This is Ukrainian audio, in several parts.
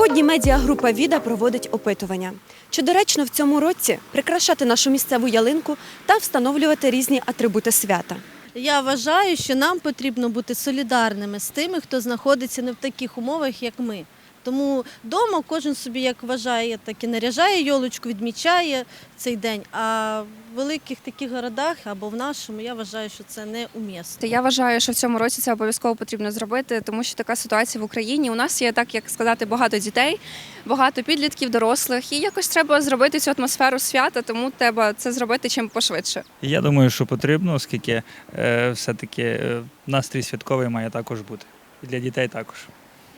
Сьогодні медіагрупа Віда проводить опитування. Чи доречно в цьому році прикрашати нашу місцеву ялинку та встановлювати різні атрибути свята? Я вважаю, що нам потрібно бути солідарними з тими, хто знаходиться не в таких умовах, як ми. Тому вдома кожен собі як вважає, так і наряжає йолочку, відмічає цей день. А в великих таких городах або в нашому я вважаю, що це не умісно. Я вважаю, що в цьому році це обов'язково потрібно зробити, тому що така ситуація в Україні. У нас є так, як сказати, багато дітей, багато підлітків, дорослих, і якось треба зробити цю атмосферу свята, тому треба це зробити чим пошвидше. Я думаю, що потрібно, оскільки е, все-таки е, настрій святковий має також бути. І для дітей також.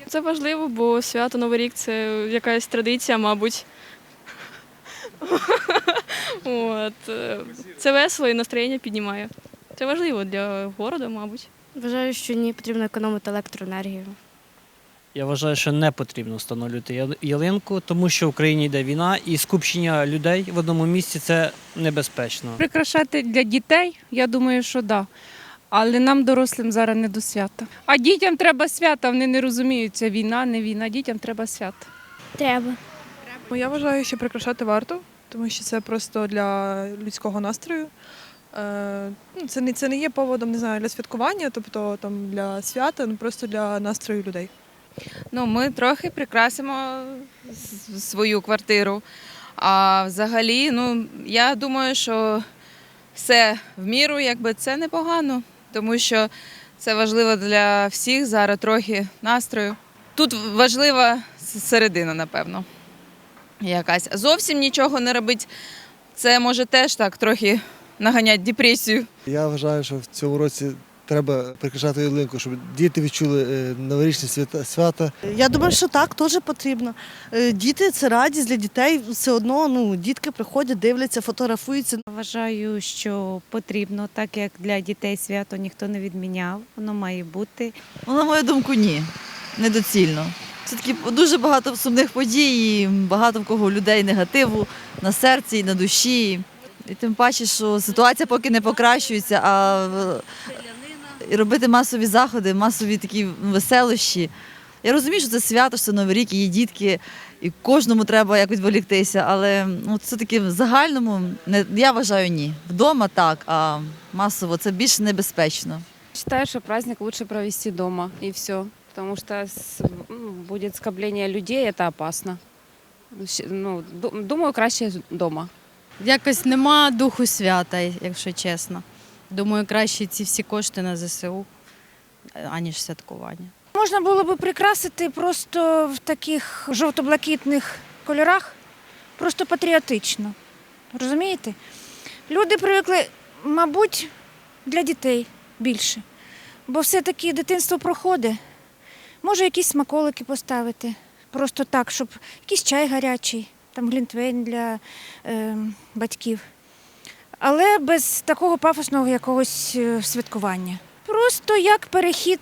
Це важливо, бо свято Новий рік це якась традиція, мабуть. От. е, Це весело і настроєння піднімає. Це важливо для города, мабуть. Вважаю, що ні, потрібно економити електроенергію. Я вважаю, що не потрібно встановлювати ялинку, тому що в країні йде війна, і скупчення людей в одному місці це небезпечно. Прикрашати для дітей, я думаю, що да. Але нам, дорослим, зараз не до свята. А дітям треба свята, вони не розуміють, це війна, не війна. Дітям треба свята. Треба. Ну, Я вважаю, що прикрашати варто, тому що це просто для людського настрою. Е, ну, Це не, це не є поводом не знаю, для святкування, тобто там для свята, ну просто для настрою людей. Ну, ми трохи прикрасимо с- свою квартиру. А взагалі, ну, я думаю, що все в міру, якби це непогано, тому що це важливо для всіх зараз трохи настрою. Тут важлива середина, напевно. Якась. Зовсім нічого не робить. Це може теж так трохи наганяти депресію. Я вважаю, що в цьому році треба прикрашати ялинку, щоб діти відчули е, новорічні свята. свята. Я думаю, що так теж потрібно. Е, Діти це радість для дітей. Все одно ну, дітки приходять, дивляться, фотографуються. Вважаю, що потрібно, так як для дітей свято ніхто не відміняв, воно має бути. Ну, на мою думку, ні. Недоцільно. Це таки дуже багато сумних подій, і багато в кого людей негативу на серці і на душі. І тим паче, що ситуація поки не покращується, а і робити масові заходи, масові такі веселощі. Я розумію, що це свято, що це Новий рік, і є дітки, і кожному треба якось відволіктися, але ну, це таки в загальному не, я вважаю ні. Вдома так, а масово це більш небезпечно. Считаю, что праздник лучше провести дома и все. Потому что с- ну, будет скопление людей, это опасно. Щ- Ну, ду- думаю, краще дома. Якось нема духу свята, якщо чесно. Думаю, краще ці всі кошти на ЗСУ, аніж святкування. Можна було би прикрасити просто в таких жовто-блакитних кольорах, просто патріотично. Розумієте? Люди привикли, мабуть, для дітей більше. Бо все-таки дитинство проходить. Може, якісь смаколики поставити. Просто так, щоб якийсь чай гарячий, там глінтвейн для е, батьків. Але без такого пафосного якогось е, святкування. Просто як перехід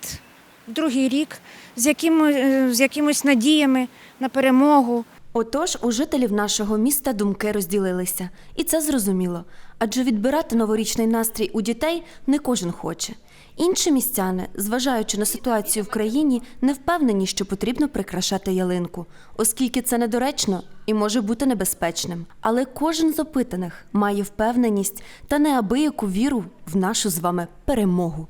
в другий рік з, якими, е, з якимись надіями на перемогу, Отож, у жителів нашого міста думки розділилися, і це зрозуміло. Адже відбирати новорічний настрій у дітей не кожен хоче. Інші містяни, зважаючи на ситуацію в країні, не впевнені, що потрібно прикрашати ялинку, оскільки це недоречно і може бути небезпечним. Але кожен з опитаних має впевненість та неабияку віру в нашу з вами перемогу.